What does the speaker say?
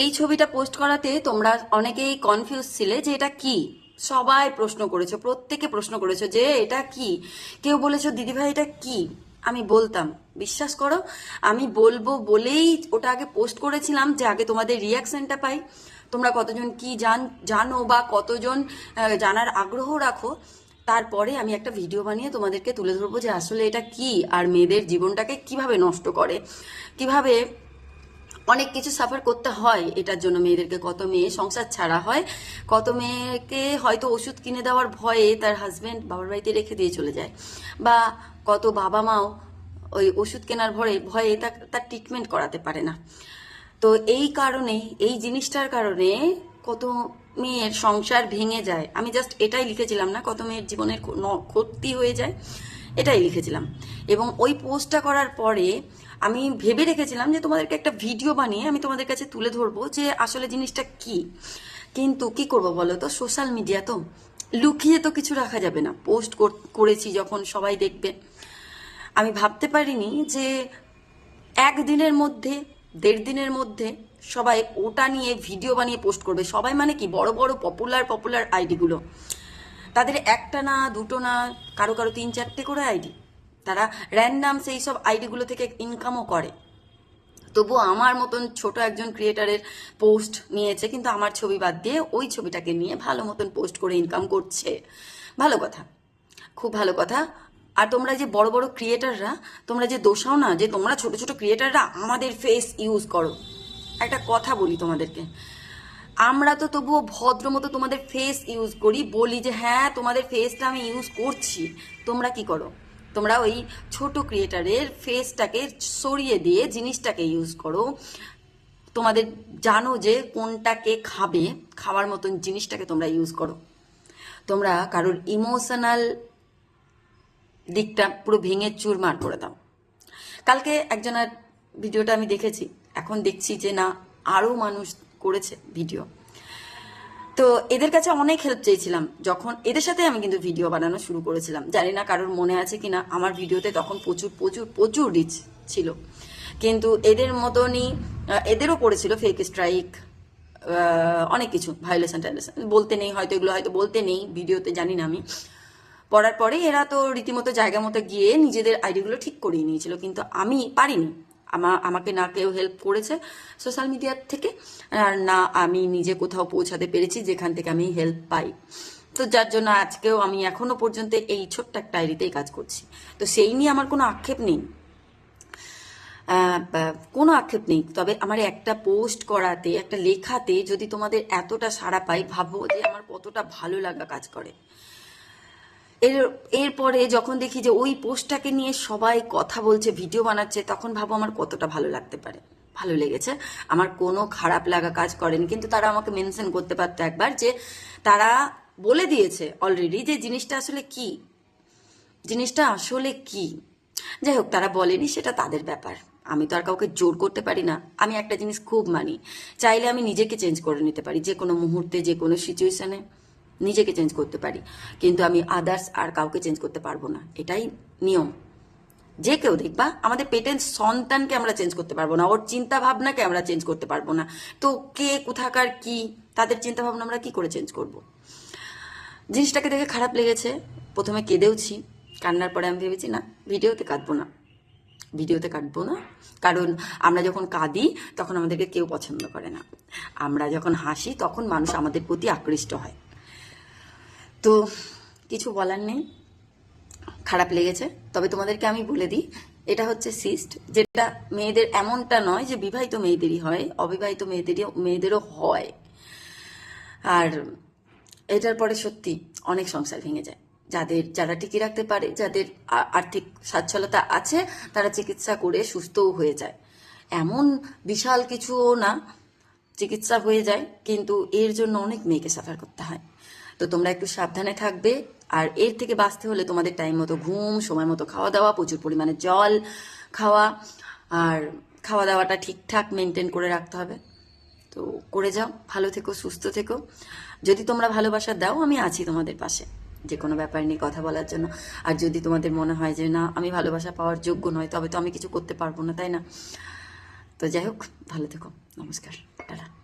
এই ছবিটা পোস্ট করাতে তোমরা অনেকেই কনফিউজ ছিলে যে এটা কি? সবাই প্রশ্ন করেছ, প্রত্যেকে প্রশ্ন করেছ যে এটা কি? কেউ বলেছ দিদিভাই এটা কি? আমি বলতাম, বিশ্বাস করো, আমি বলব বলেই ওটা আগে পোস্ট করেছিলাম যে আগে তোমাদের রিয়াকশনটা পাই। তোমরা কতজন কি জান, জানো বা কতজন জানার আগ্রহ রাখো। তারপরে আমি একটা ভিডিও বানিয়ে তোমাদেরকে তুলে ধরবো যে আসলে এটা কি? আর মেয়েদের জীবনটাকে কীভাবে নষ্ট করে? কীভাবে অনেক কিছু সাফার করতে হয় এটার জন্য মেয়েদেরকে। কত মেয়ে সংসার ছাড়া হয়, কত মেয়েকে হয়তো ওষুধ কিনে দেওয়ার ভয়ে তার হাজবেন্ড বাবার বাড়িতে রেখে দিয়ে চলে যায়। বা কত বাবা মাও ওই ওষুধ কেনার ভয়ে ভয়ে তার ট্রিটমেন্ট করাতে পারে না। তো এই কারণে, এই জিনিসটার কারণে কত মেয়ের সংসার ভেঙে যায়। আমি জাস্ট এটাই লিখেছিলাম না, কত মেয়ের জীবনের ক্ষতি হয়ে যায়। এটাই লিখেছিলাম। এবং ওই পোস্টটা করার পরে আমি ভেবে রেখেছিলাম যে তোমাদেরকে একটা ভিডিও বানিয়ে আমি তোমাদের কাছে তুলে ধরবো যে আসলে জিনিসটা কি। কিন্তু কি করব বলো তো? সোশ্যাল মিডিয়া তো লুকিয়ে তো কিছু রাখা যাবে না। পোস্ট করেছি যখন সবাই দেখবে। আমি ভাবতে পারিনি যে একদিনের মধ্যে, দেড় দিনের মধ্যে সবাই ওটা নিয়ে ভিডিও বানিয়ে পোস্ট করবে। সবাই মানে কি? বড় বড় পপুলার পপুলার আইডিগুলো তাদের একটা না, দুটো না, কারও কারও তিন চারটে করে আইডি। তারা র্যান্ডাম সেই সব আইডিগুলো থেকে ইনকামও করে। তবু আমার মতন ছোট একজন ক্রিয়েটারের পোস্ট নিয়েছে, কিন্তু আমার ছবি বাদ দিয়ে ওই ছবিটাকে নিয়ে ভালো মতন পোস্ট করে ইনকাম করছে। ভালো কথা। খুব ভালো কথা। আর তোমরা যে বড় বড় ক্রিয়েটাররা তোমরা যে দোষাও না, যে তোমরা ছোট ছোট ক্রিয়েটাররা আমাদের ফেস ইউজ করো। একটা কথা বলি তোমাদেরকে। আমরা তো তবুও ভদ্র মতো তোমাদের ফেস ইউজ করি, বলি যে হ্যাঁ তোমাদের ফেসটা আমি ইউজ করছি। তোমরা কি করো? তোমরা ওই ছোট ক্রিয়েটারের ফেসটাকে সরিয়ে দিয়ে জিনিসটাকে ইউজ করো। তোমাদের জানো যে কোনটাকে খাবে, খাওয়ার মতন জিনিসটাকে তোমরা ইউজ করো। তোমরা কারোর ইমোশনাল দিকটা পুরো ভেঙে চুরমার করে দাও। কালকে একজনের ভিডিওটা আমি দেখেছি। এখন দেখছি যে, না আরও মানুষ করেছে ভিডিও তো এদের কাছে অনেক হেল্প চেয়েছিলাম। যখন এদের সাথে আমি কিন্তু ভিডিও বানানো শুরু করেছিলাম। জানি না কারোর মনে আছে কিনা, আমার ভিডিওতে তখন প্রচুর প্রচুর প্রচুর রিচ ছিল। কিন্তু এদের মতনই এদেরও পড়েছিল ফেক স্ট্রাইক অনেক কিছু ভায়োলেশন টাইলেশন বলতে নেই, হয়তো এগুলো হয়তো বলতে নেই ভিডিওতে জানি না আমি। পড়ার পরে এরা তো রীতিমতো জায়গা মতো গিয়ে নিজেদের আইডিগুলো ঠিক করিয়ে নিয়েছিল। কিন্তু আমি পারিনি। আমা, আমাকে না কেউ হেল্প করেছে সোশ্যাল মিডিয়ার থেকে, আর না আমি নিজে কোথাও পৌঁছাতে পেরেছি যেখান থেকে আমি হেল্প পাই। তো যার জন্য আজকেও আমি এখনও পর্যন্ত এই ছোট্ট একটা আইডিতেই কাজ করছি। তো সেই নিয়ে আমার কোনো আক্ষেপ নেই। কোনো আক্ষেপ নেই। তবে আমার একটা পোস্ট করাতে, একটা লেখাতে যদি তোমাদের এতটা সাড়া পাই, ভাবো যে আমার কতটা ভালো লাগা কাজ করে। এর, এরপরে যখন দেখি যে ওই পোস্টটাকে নিয়ে সবাই কথা বলছে, ভিডিও বানাচ্ছে, তখন ভাবো আমার কতটা ভালো লাগতে পারে। ভালো লেগেছে। আমার কোনো খারাপ লাগা কাজ করেনি। কিন্তু তারা আমাকে মেনশন করতে পারতো একবার যে তারা বলে দিয়েছে অলরেডি যে জিনিসটা আসলে কি। জিনিসটা আসলে কি। যাই হোক, তারা বলেনি, সেটা তাদের ব্যাপার। আমি তো আর কাউকে জোর করতে পারি না। আমি একটা জিনিস খুব মানি। চাইলে আমি নিজেকে চেঞ্জ করে নিতে পারি যে কোনো মুহূর্তে যে কোনো সিচুয়েশনে নিজেকে চেঞ্জ করতে পারি। কিন্তু আমি আদার্স আর কাউকে চেঞ্জ করতে পারব না। এটাই নিয়ম। যে কেউ দেখবা, আমাদের পেটের সন্তানকে আমরা চেঞ্জ করতে পারব না। ওর চিন্তা ভাবনাকে আমরা চেঞ্জ করতে পারব না। তো কে, কোথাকার, কি, তাদের চিন্তা ভাবনা আমরা কি করে চেঞ্জ করব? জিনিসটাকে দেখে খারাপ লেগেছে। প্রথমে কেঁদেওছি। কান্নার পরে আমি ভেবেছি, না ভিডিওতে কাঁদবো না। ভিডিওতে কাটবো না। কারণ আমরা যখন কাঁদি, তখন আমাদেরকে কেউ পছন্দ করে না। আমরা যখন হাসি, তখন মানুষ আমাদের প্রতি আকৃষ্ট হয়। তো কিছু বলার নেই। খারাপ লেগেছে। তবে তোমাদেরকে আমি বলে দিই, এটা হচ্ছে সিস্ট, যেটা মেয়েদের এমনটা নয় যে বিবাহিত মেয়েদেরই হয়, অবিবাহিত মেয়েদেরই, মেয়েদেরও হয়। আর এটার পরে সত্যি অনেক সংসার ভেঙে যায়। যাদের, যারা টিকে রাখতে পারে, যাদের আর্থিক সচ্ছলতা আছে, তারা চিকিৎসা করে সুস্থও হয়ে যায়। এমন বিশাল কিছুও না চিকিৎসা হয়ে যায়, কিন্তু এর জন্য অনেক মেয়েকে সাফার করতে হয়। তো তোমরা একটু সাবধানে থাকবে, আর এর থেকে বাঁচতে হলে তোমাদের টাইম মতো ঘুম, সময় মতো খাওয়া দাওয়া প্রচুর পরিমাণে জল খাওয়া, আর খাওয়া দাওয়াটা ঠিকঠাক মেনটেন করে রাখতে হবে। তো করে যাও, ভালো থেকো, সুস্থ থেকো। যদি তোমরা ভালোবাসা দাও, আমি আছি তোমাদের পাশে যে কোনো ব্যাপার নিয়ে কথা বলার জন্য। আর যদি তোমাদের মনে হয় যে, না, আমি ভালোবাসা পাওয়ার যোগ্য নয়, তবে তো আমি কিছু করতে পারব না, তাই না? তো যাই হোক ভালো থেকো। নমস্কার। টাটা।